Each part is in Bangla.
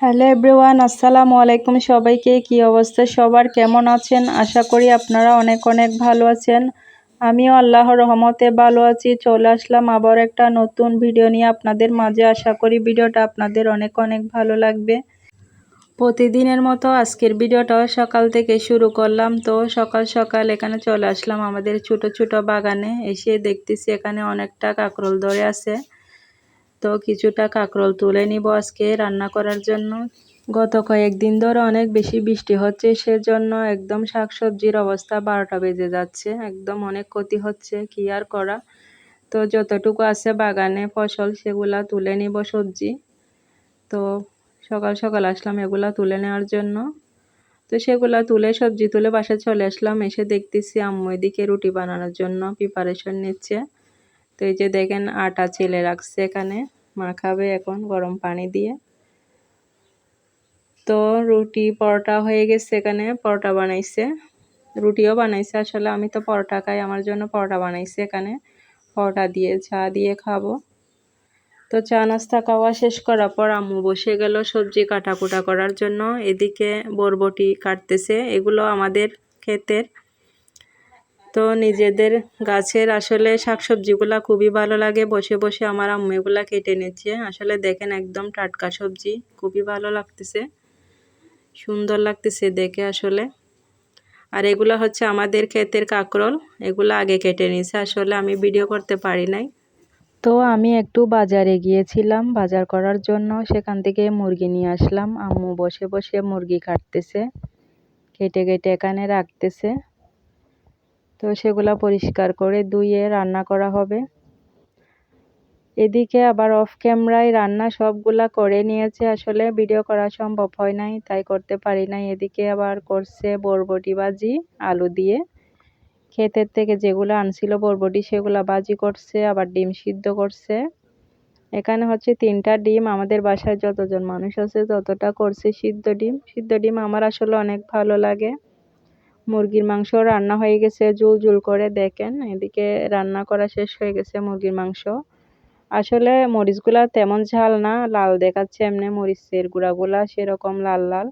হ্যালো এভরিওয়ান, আসসালামু আলাইকুম সবাইকে। কি অবস্থা? সবার কেমন আছেন? আশা করি আপনারা অনেক অনেক ভালো আছেন। আমিও আল্লাহর রহমতে ভালো আছি। চলে আসলাম আবার একটা নতুন ভিডিও নিয়ে আপনাদের মাঝে। আশা করি ভিডিওটা আপনাদের অনেক অনেক ভালো লাগবে। প্রতিদিনের মতো আজকের ভিডিওটাও সকাল থেকে শুরু করলাম। তো সকাল সকাল এখানে চলে আসলাম আমাদের ছোট ছোট বাগানে। এসে দেখতেছি এখানে অনেকটা কাঁকরোল ধরে আছে। তো কিছুটা কাঁকরোল তুলে নিব আজকে রান্না করার জন্য। গত কয়েকদিন ধরে অনেক বেশি বৃষ্টি হচ্ছে, সেজন্য একদম শাকসবজির অবস্থা বারোটা বেজে যাচ্ছে। একদম অনেক ক্ষতি হচ্ছে, কি আর করা? তো যতটুকু আছে বাগানে ফসল, সেগুলা তুলে নিব সবজি। তো সকাল সকাল আসলাম এগুলা তুলে নেওয়ার জন্য। তো সেগুলা তুলে, সবজি তুলে বাসায় চলে আসলাম, এসে দেখতেছি আম্মু এদিকে রুটি বানানোর জন্য প্রিপারেশন নিচ্ছে। তো এই যে দেখেন আটা চেলে রাখছে এখানে, মাখাবে এখন গরম পানি দিয়ে। তো রুটি পরোটা হয়ে গেছে এখানে, পরোটা বানাইছে। রুটিও বানাইছে, আসলে আমি তো পরোটা খাই, আমার জন্য পরোটা বানাইছে এখানে। পরোটা দিয়ে, চা দিয়ে খাব। তো চা নাস্তা খাওয়া শেষ করার পর আম্মু বসে গেল সবজি কাটাকুটা করার জন্য। এদিকে বরবটি কাটতেছে, এগুলো আমাদের ক্ষেতের তো নিজেদের গাছের আসলে শাকসবজিগুলা খুবই ভালো লাগে। বসে বসে আমার আম্মু এগুলা কেটে নিচ্ছে। আসলে দেখেন একদম টাটকা সবজি, খুবই ভালো লাগতেছে। সুন্দর লাগতেছে দেখে আসলে। আর এগুলো হচ্ছে আমাদের ক্ষেতের কাকরল, এগুলো আগে কেটে নিয়েছে। আসলে আমি ভিডিও করতে পারি নাই। তো আমি একটু বাজারে গিয়েছিলাম। বাজার করার জন্য সেখান থেকে মুরগি নিয়ে আসলাম। আম্মু বসে বসে মুরগি কাটতেছে। কেটে কেটে এখানে রাখতেছে। তো সেগুলো পরিষ্কার করে ধুয়ে রান্না করা হবে। এদিকে আবার অফ ক্যামেরায় রান্না সবগুলা করে নিয়েছে। আসলে ভিডিও করা সম্ভব হয় নাই, তাই করতে পারি নাই। এদিকে আবার করছে বরবটি বাজি আলু দিয়ে। ক্ষেতের থেকে যেগুলো আনছিল বরবটি, সেগুলা বাজি করছে, আবার ডিম সিদ্ধ করছে। এখানে হচ্ছে তিনটা ডিম, আমাদের বাসায় যতজন মানুষ আছে ততটা করছে সিদ্ধ ডিম। সিদ্ধ ডিম আমার আসলে অনেক ভালো লাগে। মুরগির মাংস রান্না হয়ে গেছে, জুল জুল করে দেখেন, এদিকে রান্না করা শেষ হয়ে গেছে মুরগির মাংস। আসলে মরিচগুলা তেমন ঝাল না, লাল দেখাচ্ছে এমনি মরিচের গুঁড়াগুলা সেরকম লাল লাল।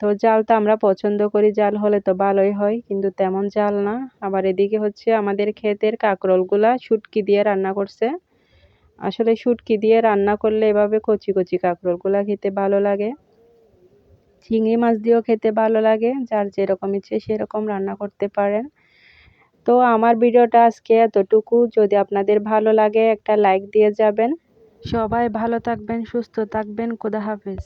তো জাল তো আমরা পছন্দ করি, জাল হলে তো ভালোই হয়, কিন্তু তেমন জাল না। আবার এদিকে হচ্ছে আমাদের ক্ষেতের কাঁকরোলগুলা শুটকি দিয়ে রান্না করছে। আসলে শুটকি দিয়ে রান্না করলে এভাবে কচি কচি কাঁকরোলগুলা খেতে ভালো লাগে। চিংড়ি মাছ দিয়েও খেতে ভালো লাগে। যার যেরকম ইচ্ছে সেরকম রান্না করতে পারেন। তো আমার ভিডিওটা আজকে এতটুকু। যদি আপনাদের ভালো লাগে একটা লাইক দিয়ে যাবেন। সবাই ভালো থাকবেন, সুস্থ থাকবেন। খুদা হাফেজ।